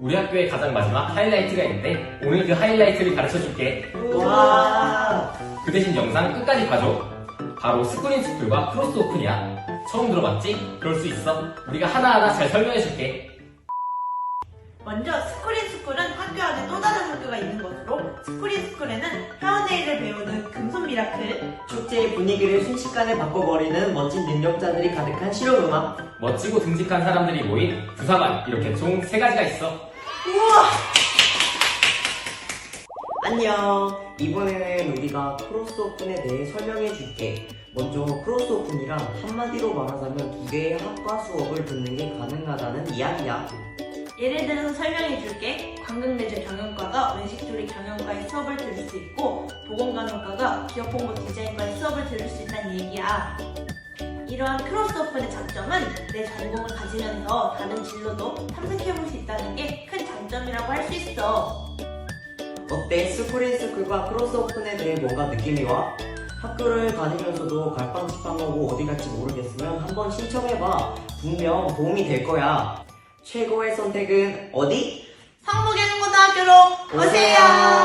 우리 학교의 가장 마지막 하이라이트가 있는데 오늘 그 하이라이트를 가르쳐 줄게. 와. 그 대신 영상 끝까지 봐줘. 바로 스크린 스쿨과 크로스 오픈이야. 처음 들어봤지? 그럴 수 있어. 우리가 하나하나 잘 설명해 줄게. 먼저 스크린 스쿨은 학교 안에 또 다른 학교가 있는 것으로 스크린 스쿨에는 회원회의를 배우는 금손 미라클, 축제의 분위기를 순식간에 바꿔버리는 멋진 능력자들이 가득한 실용음악. 멋지고 듬직한 사람들이 모인 부사관 이렇게 총 세 가지가 있어. 우와! 안녕. 이번에는 우리가 크로스 오픈에 대해 설명해 줄게. 먼저 크로스 오픈이란 한마디로 말하자면 두 개의 학과 수업을 듣는 게 가능하다는 이야기야. 예를 들어서 설명해 줄게. 관광내재 경영과가 외식조리 경영과의 수업을 들을 수 있고 보건간호과가 기업 홍보 디자인과의 수업을 들을 수 있다는 얘기야. 이러한 크로스 오픈의 장점은 내 전공을 가지면서 다른 진로도 탐색해볼 수 있다는 게 큰 장점이라고 할 수 있어. 어때? 스크린 스쿨과 크로스 오픈에 대해 뭔가 느낌이 와? 학교를 다니면서도 갈팡질팡하고 어디 갈지 모르겠으면 한번 신청해봐. 분명 도움이 될 거야. 최고의 선택은 어디? 성북예능고등학교로 오세요.